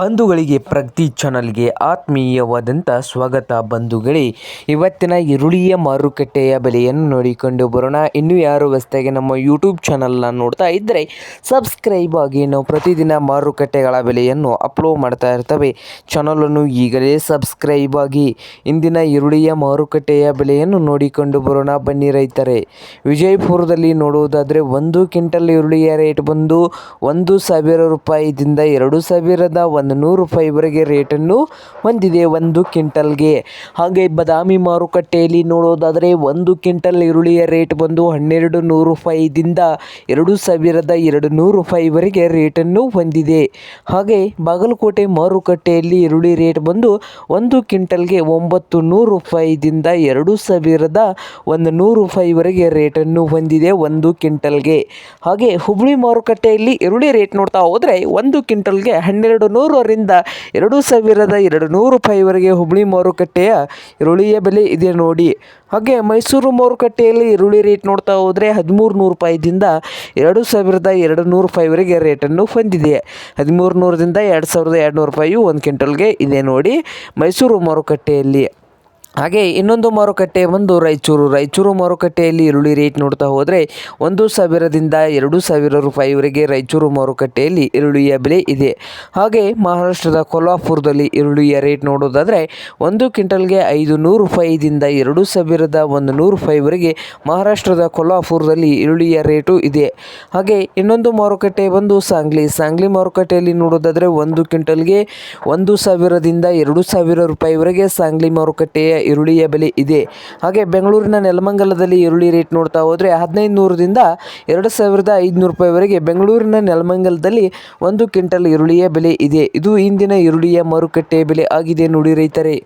ಬಂಧುಗಳಿಗೆ ಪ್ರಗತಿ ಚಾನಲ್ಗೆ ಆತ್ಮೀಯವಾದಂಥ ಸ್ವಾಗತ ಬಂಧುಗಳೇ. ಇವತ್ತಿನ ಈರುಳ್ಳಿಯ ಮಾರುಕಟ್ಟೆಯ ಬೆಲೆಯನ್ನು ನೋಡಿಕೊಂಡು ಬರೋಣ. ಇನ್ನು ಯಾರು ಹೊಸದಾಗಿ ನಮ್ಮ ಯೂಟ್ಯೂಬ್ ಚಾನಲ್ನ ನೋಡ್ತಾ ಇದ್ದರೆ ಸಬ್ಸ್ಕ್ರೈಬ್ ಆಗಿ. ನಾವು ಪ್ರತಿದಿನ ಮಾರುಕಟ್ಟೆಗಳ ಬೆಲೆಯನ್ನು ಅಪ್ಲೋಡ್ ಮಾಡ್ತಾ ಇರ್ತವೆ. ಚಾನಲನ್ನು ಈಗಲೇ ಸಬ್ಸ್ಕ್ರೈಬ್ ಆಗಿ. ಇಂದಿನ ಈರುಳ್ಳಿಯ ಮಾರುಕಟ್ಟೆಯ ಬೆಲೆಯನ್ನು ನೋಡಿಕೊಂಡು ಬರೋಣ ಬನ್ನಿ ರೈತರೆ. ವಿಜಯಪುರದಲ್ಲಿ ನೋಡುವುದಾದರೆ ಒಂದು ಕ್ವಿಂಟಲ್ ಈರುಳ್ಳಿಯ ರೇಟ್ ಬಂದು ಒಂದು ಸಾವಿರ ರೂಪಾಯಿದಿಂದ ಎರಡು ಸಾವಿರದ ನೂರು ರೂಪಾಯಿವರೆಗೆ ರೇಟನ್ನು ಹೊಂದಿದೆ ಒಂದು ಕ್ವಿಂಟಲ್ಗೆ. ಹಾಗೆ ಬದಾಮಿ ಮಾರುಕಟ್ಟೆಯಲ್ಲಿ ನೋಡೋದಾದರೆ ಒಂದು ಕ್ವಿಂಟಲ್ ಈರುಳ್ಳಿಯ ರೇಟ್ ಬಂದು ಹನ್ನೆರಡು ನೂರು ರೂಪಾಯಿದಿಂದ ಎರಡು ಸಾವಿರದ ಎರಡು ನೂರು ರೂಪಾಯಿವರೆಗೆ ರೇಟನ್ನು ಹೊಂದಿದೆ. ಹಾಗೆ ಬಾಗಲಕೋಟೆ ಮಾರುಕಟ್ಟೆಯಲ್ಲಿ ಈರುಳ್ಳಿ ರೇಟ್ ಬಂದು ಒಂದು ಕ್ವಿಂಟಲ್ಗೆ ಒಂಬತ್ತು ನೂರು ರೂಪಾಯಿದಿಂದ ಎರಡು ಸಾವಿರದ ಒಂದು ನೂರು ರೂಪಾಯಿವರೆಗೆ ರೇಟನ್ನು ಹೊಂದಿದೆ ಒಂದು ಕ್ವಿಂಟಲ್ಗೆ. ಹಾಗೆ ಹುಬ್ಬಳ್ಳಿ ಮಾರುಕಟ್ಟೆಯಲ್ಲಿ ಈರುಳ್ಳಿ ರೇಟ್ ನೋಡ್ತಾ ಹೋದರೆ ಒಂದು ಕ್ವಿಂಟಲ್ಗೆ ಹನ್ನೆರಡು ನೂರರಿಂದ ಎರಡು ಸಾವಿರದ ಎರಡು ನೂರು ರೂಪಾಯಿವರೆಗೆ ಹುಬ್ಬಳ್ಳಿ ಮಾರುಕಟ್ಟೆಯ ಈರುಳ್ಳಿಯ ಬೆಲೆ ಇದೆ ನೋಡಿ. ಹಾಗೆ ಮೈಸೂರು ಮಾರುಕಟ್ಟೆಯಲ್ಲಿ ಈರುಳ್ಳಿ ರೇಟ್ ನೋಡ್ತಾ ಹೋದರೆ ಹದಿಮೂರು ನೂರು ರೂಪಾಯಿದಿಂದ ಎರಡು ಸಾವಿರದ ಎರಡು ನೂರು ರೂಪಾಯಿವರೆಗೆ ರೇಟನ್ನು ಹೊಂದಿದೆ. ಹದಿಮೂರು ನೂರರಿಂದ ಎರಡು ಸಾವಿರದ ಎರಡು ನೂರು ರೂಪಾಯಿಯು ಒಂದು ಕ್ವಿಂಟಲ್ಗೆ ಇದೆ ನೋಡಿ ಮೈಸೂರು ಮಾರುಕಟ್ಟೆಯಲ್ಲಿ. ಹಾಗೆ ಇನ್ನೊಂದು ಮಾರುಕಟ್ಟೆ ಬಂದು ರಾಯಚೂರು. ರಾಯಚೂರು ಮಾರುಕಟ್ಟೆಯಲ್ಲಿ ಈರುಳ್ಳಿ ರೇಟ್ ನೋಡ್ತಾ ಹೋದರೆ ಒಂದು ಸಾವಿರದಿಂದ ಎರಡು ಸಾವಿರ ರೂಪಾಯಿವರೆಗೆ ರಾಯಚೂರು ಮಾರುಕಟ್ಟೆಯಲ್ಲಿ ಈರುಳ್ಳಿಯ ಬೆಲೆ ಇದೆ. ಹಾಗೆ ಮಹಾರಾಷ್ಟ್ರದ ಕೊಲ್ಹಾಪುರದಲ್ಲಿ ಈರುಳ್ಳಿಯ ರೇಟ್ ನೋಡೋದಾದರೆ ಒಂದು ಕ್ವಿಂಟಲ್ಗೆ ಐದು ನೂರು ರೂಪಾಯಿದಿಂದ ಎರಡು ಸಾವಿರದ ಒಂದು ನೂರು ರೂಪಾಯಿವರೆಗೆ ಮಹಾರಾಷ್ಟ್ರದ ಕೊಲ್ಹಾಪುರದಲ್ಲಿ ಈರುಳ್ಳಿಯ ರೇಟು ಇದೆ. ಹಾಗೆ ಇನ್ನೊಂದು ಮಾರುಕಟ್ಟೆ ಬಂದು ಸಾಂಗ್ಲಿ. ಸಾಂಗ್ಲಿ ಮಾರುಕಟ್ಟೆಯಲ್ಲಿ ನೋಡೋದಾದರೆ ಒಂದು ಕ್ವಿಂಟಲ್ಗೆ ಒಂದು ಸಾವಿರದಿಂದ ಎರಡು ಸಾವಿರ ರೂಪಾಯಿವರೆಗೆ ಸಾಂಗ್ಲಿ ಮಾರುಕಟ್ಟೆಯ ಈರುಳ್ಳಿಯ ಬೆಲೆ ಇದೆ. ಹಾಗೆ ಬೆಂಗಳೂರಿನ ನೆಲಮಂಗಲದಲ್ಲಿ ಈರುಳ್ಳಿ ರೇಟ್ ನೋಡ್ತಾ ಹೋದರೆ ಹದಿನೈದು ನೂರರಿಂದ ಎರಡು ಸಾವಿರದ ಐದುನೂರು ರೂಪಾಯಿವರೆಗೆ ಬೆಂಗಳೂರಿನ ನೆಲಮಂಗಲದಲ್ಲಿ ಒಂದು ಕ್ವಿಂಟಲ್ ಈರುಳ್ಳಿಯ ಬೆಲೆ ಇದೆ. ಇದು ಇಂದಿನ ಈರುಳ್ಳಿಯ ಮಾರುಕಟ್ಟೆಯ ಬೆಲೆ ಆಗಿದೆ ನೋಡಿ ರೈತರೇ.